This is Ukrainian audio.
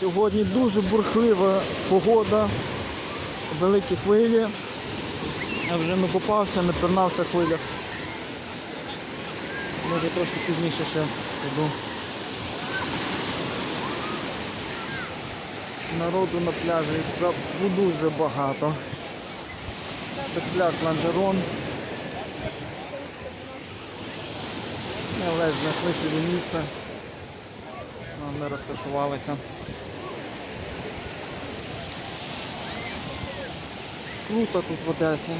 Сьогодні дуже бурхлива погода, великі хвилі. Я вже не попався, не пернався в хвилях. Може трошки пізніше ще піду. Народу на пляжі дуже багато. Це пляж Ланжерон. Ми ледь знайшли собі місце. Не розташувалися. круто тут в Одесі.